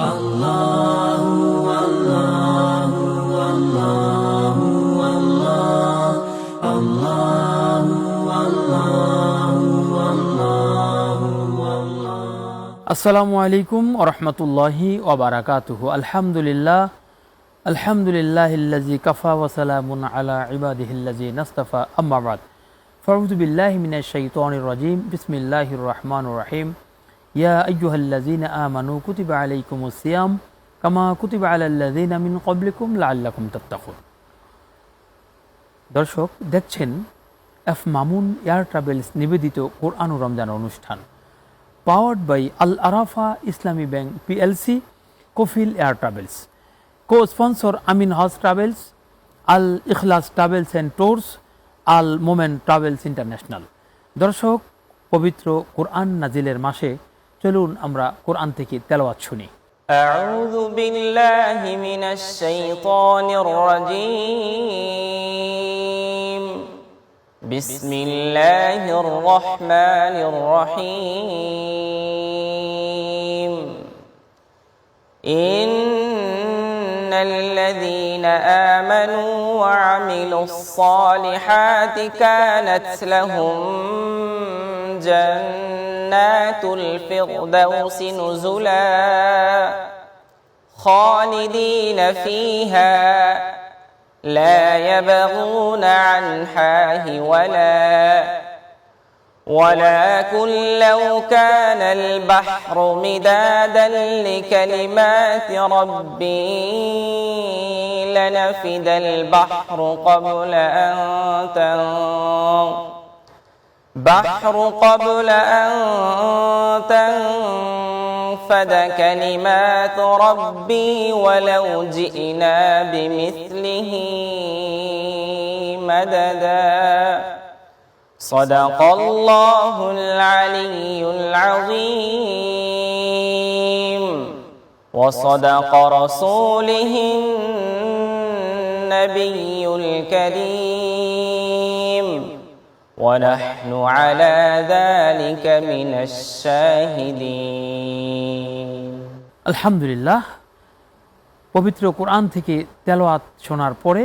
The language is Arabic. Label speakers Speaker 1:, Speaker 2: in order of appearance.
Speaker 1: الله الله الله الله الله الله السلام عليكم ورحمة الله وبركاته الحمد لله الحمد لله الذي كفى وسلام على عباده الذين اصطفى أما بعد فأعوذ بالله من الشيطان الرجيم بسم الله الرحمن الرحيم ইয়া আইয়ুহাল্লাযীনা আমানু কুতিবা আলাইকুমুস সিয়াম কামা কুতিবা আলাল্লাযীনা মিন ক্বাবলিকুম দর্শক, দেখছেন এফ মামুন এয়ার ট্রাভেলস নিবেদিত কোরআন রমজান অনুষ্ঠান। Powered by Al Arafah Islami bank PLC, Kafil air travels. Co sponsor Amin Hajj travels, Al Ikhlas travels and tours Al moment travels international. দর্শক, পবিত্র কোরআন নাজিলের মাসে চলুন আমরা কোরআন থেকে তেলাওয়াত শুনি
Speaker 2: أعوذ بالله من الشيطان الرجيم بسم الله الرحمن الرحيم إن الذين آمنوا وعملوا الصالحات كانت لهم جنات الفردوس نزلا خالدين فيها لا يبغون عنها ولا ولكن لو كان البحر مدادا لكلمات ربي لنفد البحر قبل أن تنظر بحر قبل أن تنفد كلمات ربي ولو جئنا بمثله مددا. صدق الله العلي العظيم. وصدق رسوله النبي الكريم. ونحن على ذلك من الشاهدين
Speaker 1: আলহামদুলিল্লাহ পবিত্র কোরআন থেকে তেলাওয়াত শোনার পরে